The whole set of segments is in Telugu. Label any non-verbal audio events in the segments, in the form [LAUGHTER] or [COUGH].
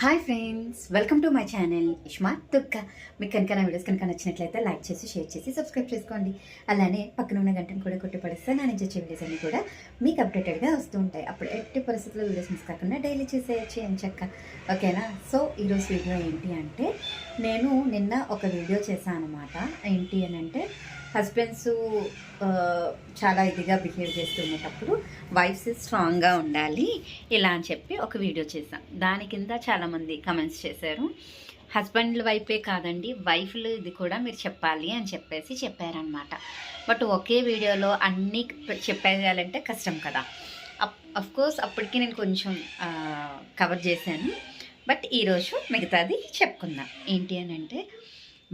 Hi friends welcome to my channel Ishma తుక్క. మీకు కనుక నా వీడియోస్ కనుక నచ్చినట్లయితే లైక్ చేసి షేర్ చేసి సబ్స్క్రైబ్ చేసుకోండి. అలానే పక్కన ఉన్న గంటను కూడా కొట్టి పడిస్తే నా నుంచి వచ్చే వీడియోస్ అన్నీ కూడా మీకు అప్డేటెడ్గా వస్తూ ఉంటాయి. అప్పుడు ఎట్టి పరిస్థితుల్లో వీడియోస్ మిస్ కాకుండా డైలీ చేసేయచ్చు అని చెక్క. ఓకేనా? సో ఈరోజు వీడియో ఏంటి అంటే నేను నిన్న ఒక వీడియో చేశాను అనమాట ఏంటి అని అంటే హస్బెండ్స్ చాలా ఇదిగా బిహేవ్ చేస్తున్నప్పుడు వైఫ్స్ స్ట్రాంగ్గా ఉండాలి ఇలా అని చెప్పి ఒక వీడియో చేశాం. దాని కింద చాలామంది కమెంట్స్ చేశారు. హస్బెండ్ల వైపే కాదండి వైఫ్లు ఇది కూడా మీరు చెప్పాలి అని చెప్పేసి చెప్పారనమాట బట్ ఒకే వీడియోలో అన్నీ చెప్పేయాలంటే కష్టం కదా. అఫ్ కోర్స్ అప్పటికి నేను కొంచెం కవర్ చేశాను. బట్ ఈరోజు మిగతాది చెప్పుకుందాం. ఏంటి అని అంటే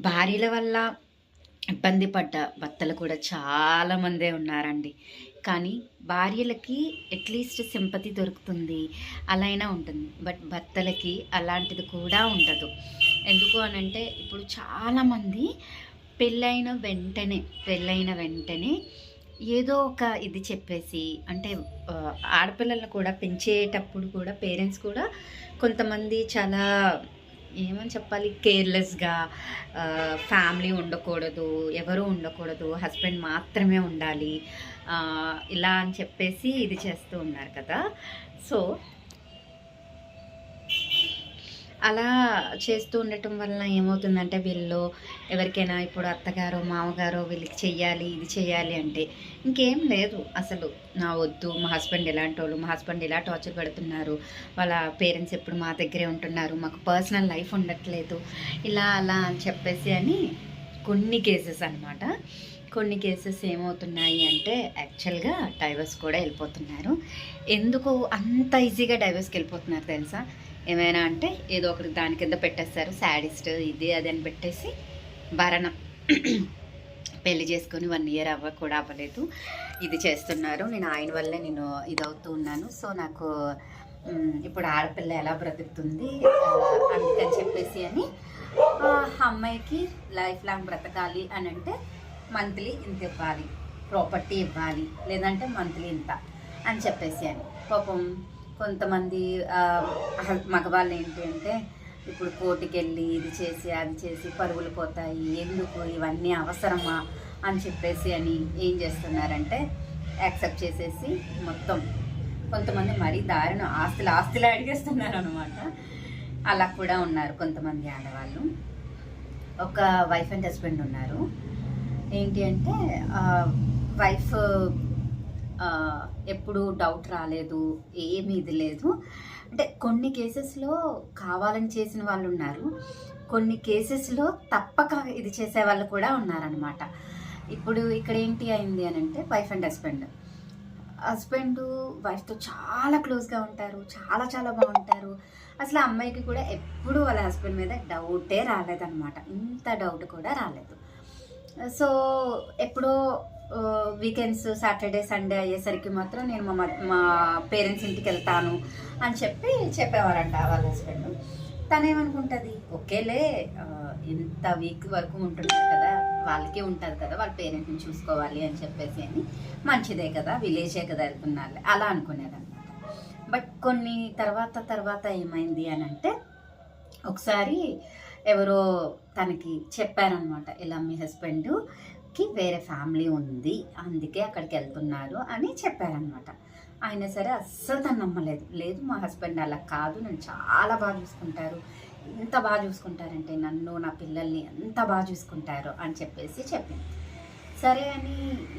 భార్యల వల్ల ఇబ్బంది పడ్డ భర్తలు కూడా చాలామందే ఉన్నారండి. కానీ భార్యలకి అట్లీస్ట్ సింపతి దొరుకుతుంది అలా అయినా ఉంటుంది. బట్ భర్తలకి అలాంటిది కూడా ఉండదు. ఎందుకు అని అంటే ఇప్పుడు చాలామంది పెళ్ళైన వెంటనే పెళ్ళైన వెంటనే ఏదో ఒక ఇది చెప్పేసి అంటే ఆడపిల్లలను కూడా పెంచేటప్పుడు కూడా పేరెంట్స్ కూడా కొంతమంది చాలా ఏమని చెప్పాలి? కేర్లెస్గా ఫ్యామిలీ ఉండకూడదు ఎవరు ఉండకూడదు హస్బెండ్ మాత్రమే ఉండాలి ఇలా అని చెప్పేసి ఇది చేస్తూ ఉన్నారు కదా. సో అలా చేస్తూ ఉండటం వలన ఏమవుతుందంటే వీళ్ళు ఎవరికైనా ఇప్పుడు అత్తగారో మామగారో వీళ్ళకి చెయ్యాలి ఇది చేయాలి అంటే ఇంకేం లేదు. అసలు నా వద్దు మా హస్బెండ్ ఎలాంటి వాళ్ళు మా హస్బెండ్ ఇలా టార్చర్ పెడుతున్నారు. వాళ్ళ పేరెంట్స్ ఎప్పుడు మా దగ్గరే ఉంటున్నారు. మాకు పర్సనల్ లైఫ్ ఉండట్లేదు. ఇలా అలా అని చెప్పేసి అని కొన్ని కేసెస్ అనమాట కొన్ని కేసెస్ ఏమవుతున్నాయి అంటే యాక్చువల్గా డైవర్స్ కూడా వెళ్ళిపోతున్నారు. ఎందుకు అంత ఈజీగా డైవర్స్కి వెళ్ళిపోతున్నారు తెలుసా? ఏమైనా అంటే ఏదో ఒకటి దాని కింద పెట్టేస్తారు. శాడిస్ట్ ఇది అది అని పెట్టేసి భరణం [CLEARS THROAT] పెళ్ళి చేసుకొని వన్ ఇయర్ అవ్వ కూడా అవ్వలేదు. ఇది చేస్తున్నారు. నేను ఆయన వల్లే నేను ఇది అవుతూ ఉన్నాను. సో నాకు ఇప్పుడు ఆడపిల్ల ఎలా బ్రతుకుతుంది అందుకని చెప్పేసి అని అమ్మాయికి లైఫ్ లాంగ్ బ్రతకాలి అని అంటే మంత్లీ ఇంత ఇవ్వాలి. ప్రాపర్టీ ఇవ్వాలి. లేదంటే మంత్లీ ఇంత అని చెప్పేసి అని. పాపం కొంతమంది మగవాళ్ళు ఏంటి అంటే ఇప్పుడు కోర్టుకి వెళ్ళి ఇది చేసి అది చేసి పరుగులు పోతాయి ఎందుకు ఇవన్నీ అవసరమా అని చెప్పేసి అని ఏం చేస్తున్నారంటే యాక్సెప్ట్ చేసేసి మొత్తం కొంతమంది మరీ దారిన ఆస్తులు ఆస్తులు అడిగేస్తున్నారు అనమాట అలా కూడా ఉన్నారు కొంతమంది ఆడవాళ్ళు. ఒక వైఫ్ అండ్ హస్బెండ్ ఉన్నారు. ఏంటి అంటే వైఫ్ ఎప్పుడు డౌట్ రాలేదు ఏమీ ఇది లేదు. అంటే కొన్ని కేసెస్లో కావాలని చేసిన వాళ్ళు ఉన్నారు. కొన్ని కేసెస్లో తప్పక ఇది చేసే వాళ్ళు కూడా ఉన్నారనమాట ఇప్పుడు ఇక్కడ ఏంటి అయింది అని అంటే వైఫ్ అండ్ హస్బెండ్ హస్బెండ్ వైఫ్తో చాలా క్లోజ్గా ఉంటారు చాలా చాలా బాగుంటారు. అసలు ఆ అమ్మాయికి కూడా ఎప్పుడు వాళ్ళ హస్బెండ్ మీద డౌటే రాలేదన్నమాట. ఇంత డౌట్ కూడా రాలేదు. సో ఎప్పుడో వీకెండ్స్ సాటర్డే సండే అయ్యేసరికి మాత్రం నేను మా మా పేరెంట్స్ ఇంటికి వెళ్తాను అని చెప్పి చెప్పేవారంట వాళ్ళ హస్బెండ్ తనేమనుకుంటుంది? ఓకేలే ఇంత వీక్ వరకు ఉంటున్నారు కదా వాళ్ళకి ఉంటుంది కదా వాళ్ళ పేరెంట్ని చూసుకోవాలి అని చెప్పేసి అని మంచిదే కదా విలేజే కదా వెళ్తున్నారు అలా అనుకునేదన్నమాట. బట్ కొన్ని తర్వాత తర్వాత ఏమైంది అని అంటే ఒకసారి ఎవరో తనకి చెప్పారనమాట ఇలా మీ కి వేరే ఫ్యామిలీ ఉంది అందుకే అక్కడికి వెళ్తున్నారు అని చెప్పారనమాట అయినా సరే అస్సలు తను నమ్మలేదు. లేదు మా హస్బెండ్ అలా కాదు నన్ను చాలా బాగా చూసుకుంటారు. ఎంత బాగా చూసుకుంటారంటే నన్ను నా పిల్లల్ని ఎంత బాగా చూసుకుంటారు అని చెప్పేసి చెప్పింది. సరే అని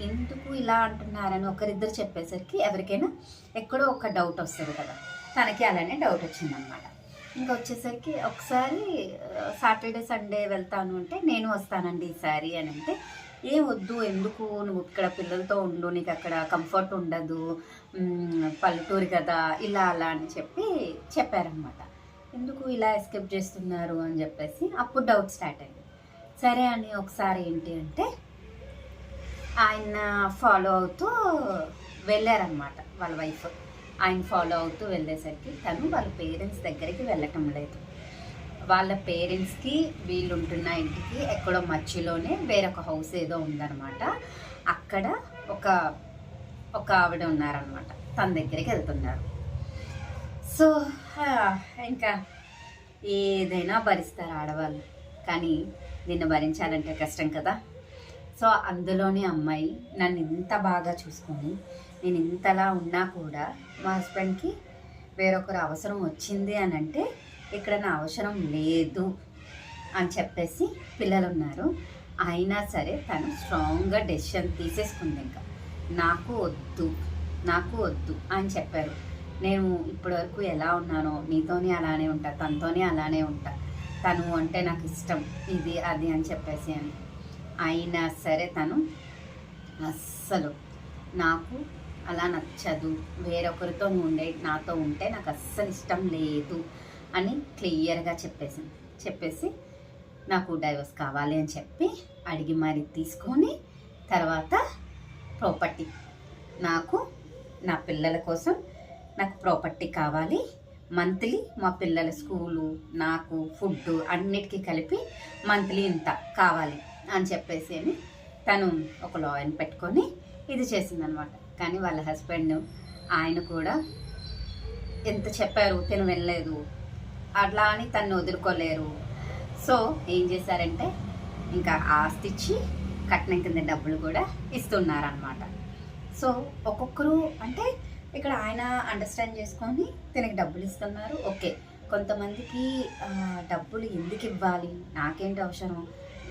ఎందుకు ఇలా అంటున్నారని ఒకరిద్దరు చెప్పేసరికి ఎవరికైనా ఎక్కడో ఒక డౌట్ వస్తుంది కదా. తనకి అలానే డౌట్ వచ్చిందనమాట ఇంకా వచ్చేసరికి ఒకసారి సాటర్డే సండే వెళ్తాను అంటే నేను వస్తానండి ఈసారి అని అంటే ఏం వద్దు ఎందుకు? నువ్వు ఇక్కడ పిల్లలతో ఉండు నీకు అక్కడ కంఫర్ట్ ఉండదు పల్లెటూరు కదా ఇలా అలా అని చెప్పి చెప్పారనమాట ఎందుకు ఇలా ఎస్కేప్ చేస్తున్నారు అని చెప్పేసి అప్పుడు డౌట్ స్టార్ట్ అయింది. సరే అని ఒకసారి ఏంటి అంటే ఆయన ఫాలో అవుతూ వెళ్ళారనమాట వాళ్ళ వైఫ్ ఆయన ఫాలో అవుతూ వెళ్ళేసరికి తను వాళ్ళ పేరెంట్స్ దగ్గరికి వెళ్ళటం లేదు. వాళ్ళ పేరెంట్స్కి వీళ్ళు ఉంటున్న ఇంటికి ఎక్కడో మధ్యలోనే వేరొక హౌస్ ఏదో ఉందన్నమాట. అక్కడ ఒక ఒక ఆవిడ ఉన్నారనమాట తన దగ్గరికి వెళ్తున్నారు. సో ఇంకా ఏదైనా భరిస్తారు ఆడవాళ్ళు. కానీ నిన్ను భరించాలంటే కష్టం కదా. సో అందులోని అమ్మాయి నన్ను ఇంత బాగా చూసుకొని నేను ఇంతలా ఉన్నా కూడా మా హస్బెండ్కి వేరొకరు అవసరం వచ్చింది అని అంటే ఇక్కడ నా అవసరం లేదు అని చెప్పేసి పిల్లలు ఉన్నారు అయినా సరే తను స్ట్రాంగ్గా డెసిషన్ తీసేసుకుంది ఇంకా. నాకు వద్దు నాకు వద్దు అని చెప్పారు. నేను ఇప్పటివరకు ఎలా ఉన్నానో నీతోనే అలానే ఉంటా తనతోనే అలానే ఉంటా. తను అంటే నాకు ఇష్టం ఇది అది అని చెప్పేసి అని. అయినా సరే తను అస్సలు నాకు అలా నచ్చదు. వేరొకరితో ఉండే నాతో ఉంటే నాకు అస్సలు ఇష్టం లేదు. అని క్లియర్గా చెప్పేసింది చెప్పేసి నాకు డైవర్స్ కావాలి అని చెప్పి అడిగి మరి తీసుకొని తర్వాత ప్రాపర్టీ నాకు నా పిల్లల కోసం నాకు ప్రాపర్టీ కావాలి. మంత్లీ మా పిల్లల స్కూలు నాకు ఫుడ్ అన్నిటికీ కలిపి మంత్లీ ఇంత కావాలి అని చెప్పేసి అని తను ఒక లాయర్ని పెట్టుకొని ఇది చేసిందనమాట. కానీ వాళ్ళ హస్బెండ్ ఆయన కూడా ఎంత చెప్పారు తిను వెళ్ళలేదు అట్లా అని తను వదులుకోలేరు. సో ఏం చేశారంటే ఇంకా ఆస్తి ఇచ్చి కట్నం కింద డబ్బులు కూడా ఇస్తున్నారనమాట సో ఒక్కొక్కరు అంటే ఇక్కడ ఆయన అండర్స్టాండ్ చేసుకొని తనకి డబ్బులు ఇస్తున్నారు. ఓకే కొంతమందికి డబ్బులు ఎందుకు ఇవ్వాలి? నాకేంటి అవసరం?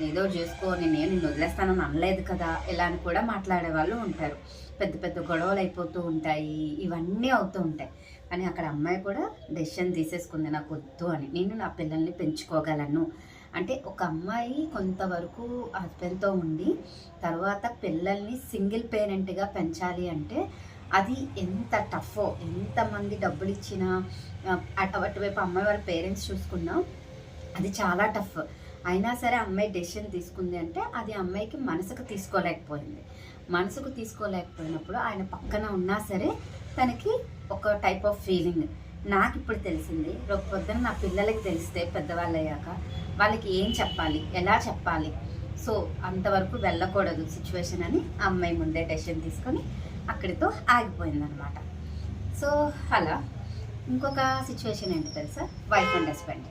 ఏదో చేసుకో నేను నిన్ను వదిలేస్తానని అనలేదు కదా ఇలా అని కూడా మాట్లాడే వాళ్ళు ఉంటారు. పెద్ద పెద్ద గొడవలు అయిపోతూ ఉంటాయి. ఇవన్నీ అవుతూ ఉంటాయి. కానీ అక్కడ అమ్మాయి కూడా డెసిషన్ తీసేసుకుంది నాకు వద్దు అని. నేను నా పిల్లల్ని పెంచుకోగలను. అంటే ఒక అమ్మాయి కొంతవరకు హస్బెండ్తో ఉండి తర్వాత పిల్లల్ని సింగిల్ పేరెంట్గా పెంచాలి అంటే అది ఎంత టఫో ఎంతమంది డబ్బులు ఇచ్చినా అటు అటువైపు అమ్మాయి వాళ్ళ పేరెంట్స్ చూసుకున్నా అది చాలా టఫ్ అయినా సరే అమ్మాయి డెసిషన్ తీసుకుంది అంటే అది అమ్మాయికి మనసుకు తీసుకోలేకపోయింది. మనసుకు తీసుకోలేకపోయినప్పుడు ఆయన పక్కన ఉన్నా సరే తనకి ఒక టైప్ ఆఫ్ ఫీలింగ్ నాకు ఇప్పుడు తెలిసింది రేపు పొద్దున నా పిల్లలకి తెలిస్తే పెద్దవాళ్ళు అయ్యాక వాళ్ళకి ఏం చెప్పాలి ఎలా చెప్పాలి? సో అంతవరకు వెళ్ళకూడదు సిచ్యువేషన్ అని ఆ అమ్మాయి ముందే డెసిషన్ తీసుకొని అక్కడితో ఆగిపోయిందనమాట సో అలా ఇంకొక సిచ్యువేషన్ ఏంటి తెలుసా? వైఫ్ అండ్ హస్బెండ్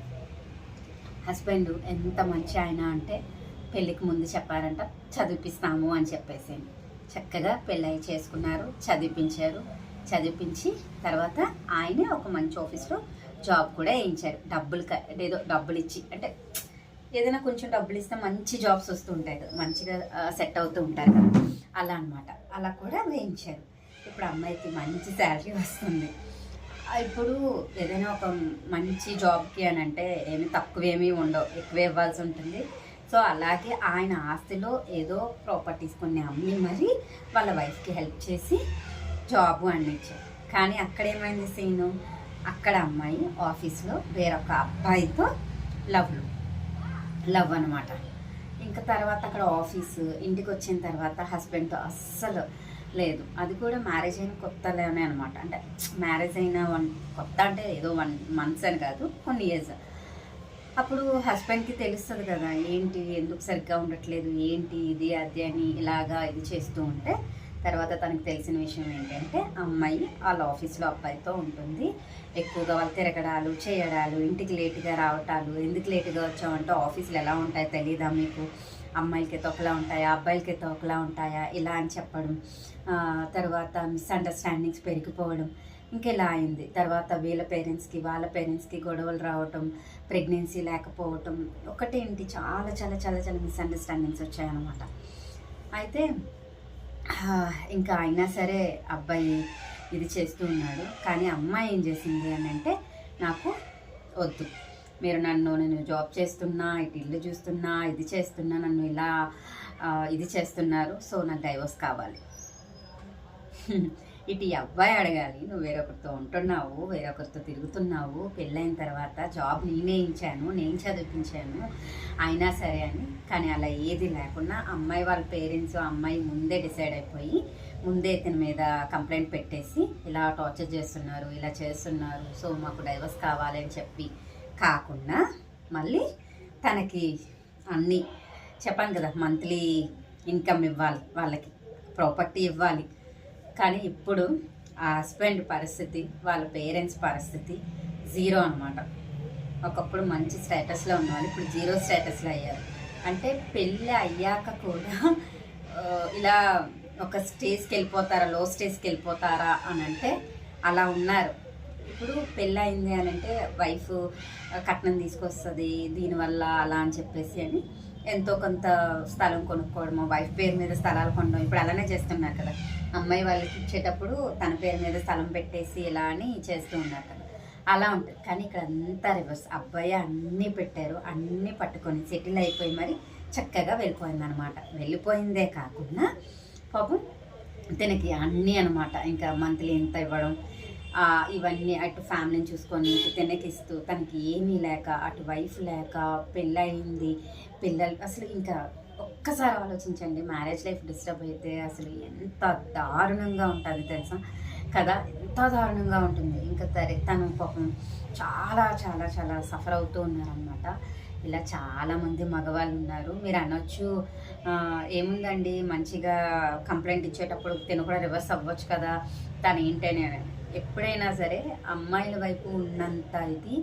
హస్బెండ్ ఎంత మంచి ఆయన అంటే పెళ్ళికి ముందు చెప్పారంట చదివిపిస్తాము అని చెప్పేసి. చక్కగా పెళ్ళై చేసుకున్నారు చదివించారు చదివించి తర్వాత ఆయనే ఒక మంచి ఆఫీస్లో జాబ్ కూడా వేయించారు. డబ్బులు ఏదో డబ్బులు ఇచ్చి అంటే ఏదైనా కొంచెం డబ్బులు ఇస్తే మంచి జాబ్స్ వస్తూ ఉంటాయి కదా మంచిగా సెట్ అవుతూ ఉంటారు కదా. అలా అన్నమాట. అలా కూడా వేయించారు. ఇప్పుడు అమ్మాయికి మంచి శాలరీ వస్తుంది. ఇప్పుడు ఏదైనా ఒక మంచి జాబ్కి అని అంటే ఏమి తక్కువేమీ ఉండవు ఎక్కువ ఇవ్వాల్సి ఉంటుంది. సో అలాగే ఆయన ఆస్తిలో ఏదో ప్రాపర్టీస్ కొన్ని అమ్మి మరి వాళ్ళ వైఫ్కి హెల్ప్ చేసి జాబ్ అందించారు. కానీ అక్కడ ఏమైంది సీను? అక్కడ అమ్మాయి ఆఫీస్లో వేరొక అబ్బాయితో లవ్లు లవ్ అనమాట ఇంకా తర్వాత అక్కడ ఆఫీసు ఇంటికి వచ్చిన తర్వాత హస్బెండ్తో అస్సలు లేదు. అది కూడా మ్యారేజ్ అయిన కొత్తలోనే అనమాట అంటే మ్యారేజ్ అయిన వన్ కొత్త అంటే ఏదో వన్ మంత్స్ అని కాదు కొన్ని ఇయర్స్ అప్పుడు హస్బెండ్కి తెలుస్తుంది కదా ఏంటి ఎందుకు సరిగ్గా ఉండట్లేదు ఏంటి ఇది అది అని ఇలాగా ఇది చేస్తూ ఉంటే తర్వాత తనకు తెలిసిన విషయం ఏంటంటే అమ్మాయి వాళ్ళ ఆఫీస్లో అబ్బాయితో ఉంటుంది. ఎక్కువగా వాళ్ళు తిరగడాలు చేయడాలు ఇంటికి లేటుగా రావటాలు ఎందుకు లేటుగా వచ్చామంటే ఆఫీసులు ఎలా ఉంటాయో తెలియదా మీకు? అమ్మాయిలకి ఒకలా ఉంటాయా? అబ్బాయిలకి ఒకలా ఉంటాయా? ఇలా అని చెప్పడం తర్వాత మిస్అండర్స్టాండింగ్స్ పెరిగిపోవడం ఇంకెలా అయింది. తర్వాత వీళ్ళ పేరెంట్స్కి వాళ్ళ పేరెంట్స్కి గొడవలు రావటం ప్రెగ్నెన్సీ లేకపోవటం ఒకటేంటి చాలా చాలా చాలా చాలా మిస్అండర్స్టాండింగ్స్ వచ్చాయన్నమాట. అయితే ఇంకా అయినా సరే అబ్బాయి ఇది చేస్తూ ఉన్నాడు. కానీ అమ్మాయి ఏం చేసింది అని అంటే నాకు వద్దు. మీరు నన్ను నేను జాబ్ చేస్తున్నా ఇటు ఇల్లు చూస్తున్నా ఇది చేస్తున్నా నన్ను ఇలా ఇది చేస్తున్నారు. సో నాకు డైవర్స్ కావాలి. ఇటు అబ్బాయి అడగాలి నువ్వు వేరొకరితో ఉంటున్నావు వేరొకరితో తిరుగుతున్నావు పెళ్ళైన తర్వాత జాబ్ నేనే ఇచ్చాను నేను చదివించాను అయినా సరే అని. కానీ అలా ఏది లేకుండా అమ్మాయి వాళ్ళ పేరెంట్స్ అమ్మాయి ముందే డిసైడ్ అయిపోయి ముందే ఇతని మీద కంప్లైంట్ పెట్టేసి ఇలా టార్చర్ చేస్తున్నారు ఇలా చేస్తున్నారు సో మాకు డైవర్స్ కావాలి అని చెప్పి కాకుండా మళ్ళీ తనకి అన్నీ చెప్పాను కదా మంత్లీ ఇన్కమ్ ఇవ్వాలి వాళ్ళకి ప్రాపర్టీ ఇవ్వాలి. కానీ ఇప్పుడు ఆ హస్బెండ్ పరిస్థితి వాళ్ళ పేరెంట్స్ పరిస్థితి జీరో అనమాట ఒకప్పుడు మంచి స్టేటస్లో ఉన్నవాళ్ళు ఇప్పుడు జీరో స్టేటస్లో అయ్యారు. అంటే పెళ్ళి అయ్యాక కూడా ఇలా ఒక స్టేజ్కి వెళ్ళిపోతారా లో స్టేజ్కి వెళ్ళిపోతారా అని అంటే అలా ఉన్నారు. ఇప్పుడు పెళ్ళి అయింది అని అంటే వైఫ్ కట్నం తీసుకొస్తుంది దీనివల్ల అలా అని చెప్పేసి అని ఎంతో కొంత స్థలం కొనుక్కోవడము వైఫ్ పేరు మీద స్థలాలు కొనడం ఇప్పుడు అలానే చేస్తున్నారు కదా. అమ్మాయి వాళ్ళకి ఇచ్చేటప్పుడు తన పేరు మీద స్థలం పెట్టేసి ఇలా అని చేస్తూ ఉన్నారు కదా. అలా ఉంటుంది. కానీ ఇక్కడ అంతా రివర్స్. అబ్బాయి అన్నీ పెట్టారు. అన్నీ పట్టుకొని సెటిల్ అయిపోయి మరి చక్కగా వెళ్ళిపోయింది అనమాట వెళ్ళిపోయిందే కాకుండా పాపం తనకి అన్నీ అనమాట. ఇంకా మంత్లీ ఎంత ఇవ్వడం ఇవన్నీ అటు ఫ్యామిలీని చూసుకొని తినకి ఇస్తూ తనకి ఏమీ లేక అటు వైఫ్ లేక పెళ్ళయింది. పిల్లలు అసలు ఇంకా ఒక్కసారి ఆలోచించండి మ్యారేజ్ లైఫ్ డిస్టర్బ్ అయితే అసలు ఎంత దారుణంగా ఉంటుంది తెలుసా? కదా ఎంత దారుణంగా ఉంటుంది. ఇంకా తరే తను పాపం చాలా చాలా చాలా సఫర్ అవుతూ ఉన్నారనమాట ఇలా చాలామంది మగవాళ్ళు ఉన్నారు. మీరు అనొచ్చు ఏముందండి? మంచిగా కంప్లైంట్ ఇచ్చేటప్పుడు తిను కూడా రివర్స్ అవ్వచ్చు కదా తను ఏంటని ఎప్పుడైనా సరే అమ్మాయిల వైపు ఉన్నంత ఇది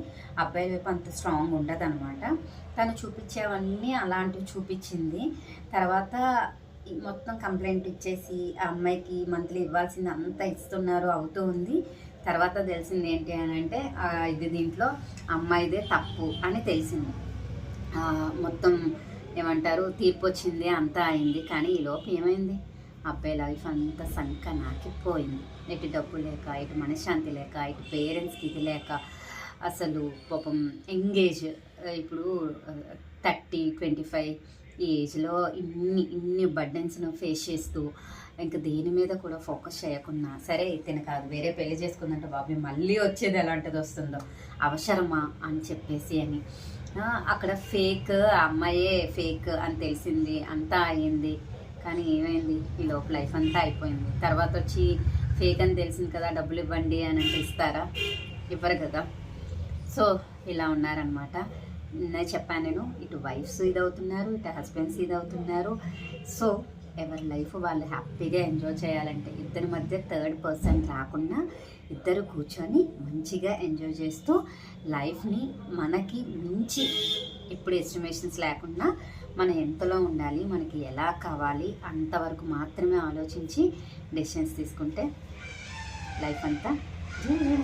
అబ్బాయిల వైపు అంత స్ట్రాంగ్ ఉండదు అనమాట తను చూపించేవన్నీ అలాంటివి చూపించింది. తర్వాత మొత్తం కంప్లైంట్ ఇచ్చేసి ఆ అమ్మాయికి మంత్లీ ఇవ్వాల్సింది అంతా ఇస్తున్నారు అవుతూ ఉంది. తర్వాత తెలిసింది ఏంటి అని అంటే ఇది దీంట్లో అమ్మాయిదే తప్పు అని తెలిసింది. మొత్తం ఏమంటారు తీర్పు వచ్చింది అంతా అయింది. కానీ ఈ లోపు ఏమైంది? అబ్బాయి లైఫ్ అంతా సంక నాకిపోయింది ఇటు డబ్బు లేక ఇటు మనశ్శాంతి లేక ఇటు పేరెంట్స్కి ఇది లేక అసలు పాపం ఎంగేజ్ ఇప్పుడు థర్టీ ట్వంటీ ఫైవ్ ఈ ఏజ్లో ఇన్ని ఇన్ని బర్డెన్స్ను ఫేస్ చేస్తూ ఇంకా దేని మీద కూడా ఫోకస్ చేయకుండా సరే తిన కాదు వేరే పెళ్ళి చేసుకుందంటే బాబు మళ్ళీ వచ్చేది ఎలాంటిది వస్తుందో అవసరమా అని చెప్పేసి అని. అక్కడ ఫేక్ అమ్మాయే ఫేక్ అని తెలిసింది అంతా అయ్యింది. కానీ ఏమైంది? ఈ లోపు లైఫ్ అంతా అయిపోయింది. తర్వాత వచ్చి ఫేక్ అని తెలిసింది కదా డబ్బులు ఇవ్వండి అని అంటే ఇస్తారా? ఇవ్వరు కదా. సో ఇలా ఉన్నారనమాట నేను చెప్పాను నేను ఇటు వైఫ్స్ ఇదవుతున్నారు ఇటు హస్బెండ్స్ ఇదవుతున్నారు. సో ఎవరి లైఫ్ వాళ్ళు హ్యాపీగా ఎంజాయ్ చేయాలంటే ఇద్దరి మధ్య థర్డ్ పర్సన్ రాకుండా ఇద్దరు కూర్చొని మంచిగా ఎంజాయ్ చేస్తూ లైఫ్ని మనకి మించి ఇప్పుడు ఎస్టిమేషన్స్ లేకుండా మనం ఎంతలో ఉండాలి మనకి ఎలా కావాలి అంతవరకు మాత్రమే ఆలోచించి డెసిషన్స్ తీసుకుంటే లైఫ్ అంతా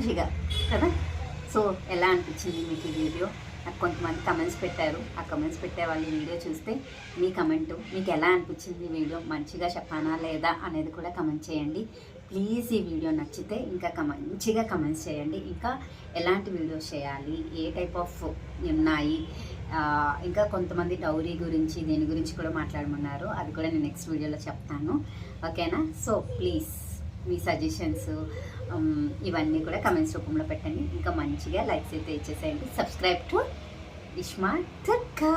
జీగా కదా? సో ఎలా అనిపించింది మీకు ఈ వీడియో నాకు కొంతమంది కమెంట్స్ పెట్టారు. ఆ కమెంట్స్ పెట్టే వాళ్ళు వీడియో చూస్తే మీ కమెంటు మీకు ఎలా అనిపించింది వీడియో మంచిగా చెప్పానా లేదా అనేది కూడా కమెంట్ చేయండి. ప్లీజ్ ఈ వీడియో నచ్చితే ఇంకా మంచిగా కమెంట్స్ చేయండి. ఇంకా ఎలాంటి వీడియోస్ చేయాలి? ఏ టైప్ ఆఫ్ ఉన్నాయి? ఇంకా కొంతమంది డౌరీ గురించి దేని గురించి కూడా మాట్లాడమన్నారు. అది కూడా నేను నెక్స్ట్ వీడియోలో చెప్తాను. ఓకేనా సో ప్లీజ్ మీ సజెషన్స్ ఇవన్నీ కూడా కమెంట్స్ రూపంలో పెట్టండి. ఇంకా మంచిగా లైక్స్ అయితే ఇచ్చేసేయండి. Subscribe to ఇష్మా తుర్కా